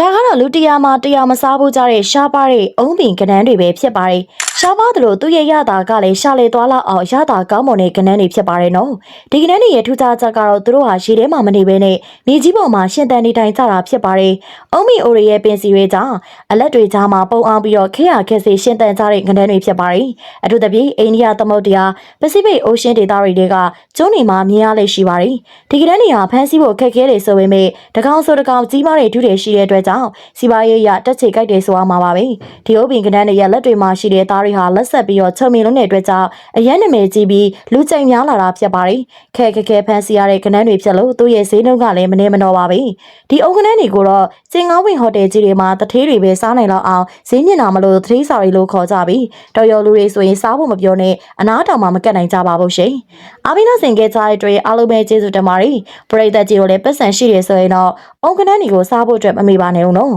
ဒါကတော့လူတရားမှာတရားမစားဘူးကြတဲ့ရှားပါတဲ့အုံးပင်ကနန်းတွေပဲဖြစ်ပါတယ်ရှားပါတယ်လို့သူ့ရဲ့ရတာကလည်းရှာလေသွားလောက်အောင်ရတာကောင်းမွန်တဲ့ကနန်းတွေဖြစ်ပါတယ်နော်ဒီကနန်းတွေရဲ့ထူးခြားချက်ကတော့သူတို့ဟာရေထဲမှာမနေဘဲနဲ့မြေကြီးပေါ်မှာရှင်သန်နေထိုင်ကြတာဖြစ်ပါတယ်အုံးပင်အိုရီရဲ့ပင်စီတွေကြောင့်အလက်တွေကြားမှာပုံအောင်ပြီးတော့ခေရခက်စီရှင်သန်ကြတဲ့ကနန်းတွေဖြစ်ပါတယ်အထူးသဖြင့်အိန္ဒိယသမုဒ္ဒရာပစိဖိတ်အိုးရှင်းဒေသတွေက ကျွန်းတွေမှာမြင်ရလေရှိပါတယ်ဒီကနန်းတွေဟာဖမ်းဆီးဖို့ခက်ခဲတယ်ဆိုပေမဲ့တကောင်ဆိုတကောင်ကြီးမားတဲ့ဒုတွေရှိတဲ့အတွက်ကြောင့်စီပါရေးရတက်ချေကြိုက်တယ်ဆိုအောင်မှာပါပဲဒီအုပ်ပင်ကနန်းတွေရဲ့လက်တွေမှာရှိတဲ့သားတွေဟာလက်ဆက်ပြီးတော့ချုံမီလုံးတဲ့အတွက်ကြောင့်အရန်နာမည်ကြီးပြီးလူကြိမ်များလာတာဖြစ်ပါတယ်ခဲခဲခဲဖမ်းဆီးရတဲ့ကနန်းတွေဖြစ်လို့သူ့ရဲ့ဈေးနှုန်းကလည်းမနေမတော်ပါပဲဒီအုပ်ကနန်းတွေကိုတော့စင်ကားဝင်ဟိုတယ်ကြီးတွေမှာတထေးတွေပဲစားနိုင်လောက်အောင်ဈေးမြင့်တာမလို့တထေးစာတွေလို့ခေါ်ကြပြီးတော်ရော်လူတွေဆိုရင်စားဖို့မပြောနဲ့အနားတောင်မှမကတ်နိုင်ကြပါဘူးရှင်အာဘိနာစင်ကဲကြတဲ့အတွက်အားလုံးပဲကျေးဇူးတင်ပါတယ်ပရိသတ်ကြီးတို့လည်းပတ်စံရှိတယ်ဆိုရင်တော့အုံကနန်းတွေကိုစားဖို့အတွက်မမေ့ပါနဲ့ဦးနော်